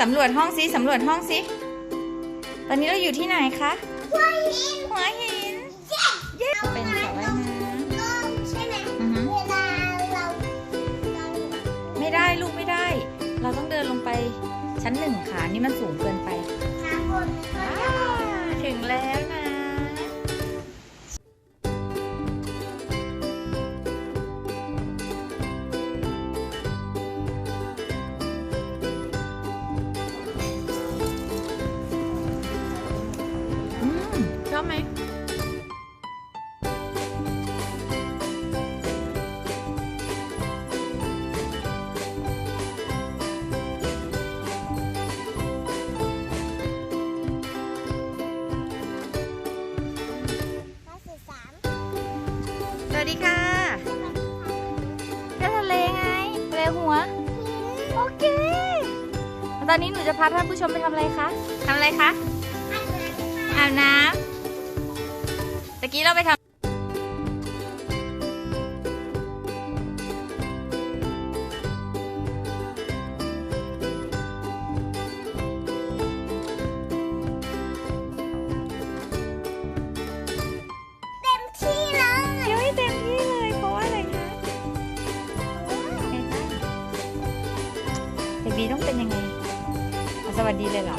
สำรวจห้องซิสำรวจห้องซิ ตอนนี้เราอยู่ที่ไหนคะหัวหินหัวหินเย้เป็นสระว่ายน้ก็ใช่ไหมำอือหือเวลาเราเราไม่ได้ลูกไม่ได้ เราต้องเดินลงไปชั้นหนึ่งค่ะ นี่มันสูงเกินไป มชอบไหมข้อสิบสามสวัสดีค่ะเที่ยวทะเลไงทะเลหัว โอเค ตอนนี้หนูจะพาท่านผู้ชมไปทำอะไรคะทำอะไรคะอาบน้ำ ตะกี้เราไปทำเต็มที่เลยเที่ยวให้เต็มที่เลย เพราะว่าอะไรคะไงคะเด็กดีต้องเป็นยังไงอะสวัสดีเลยเหรอ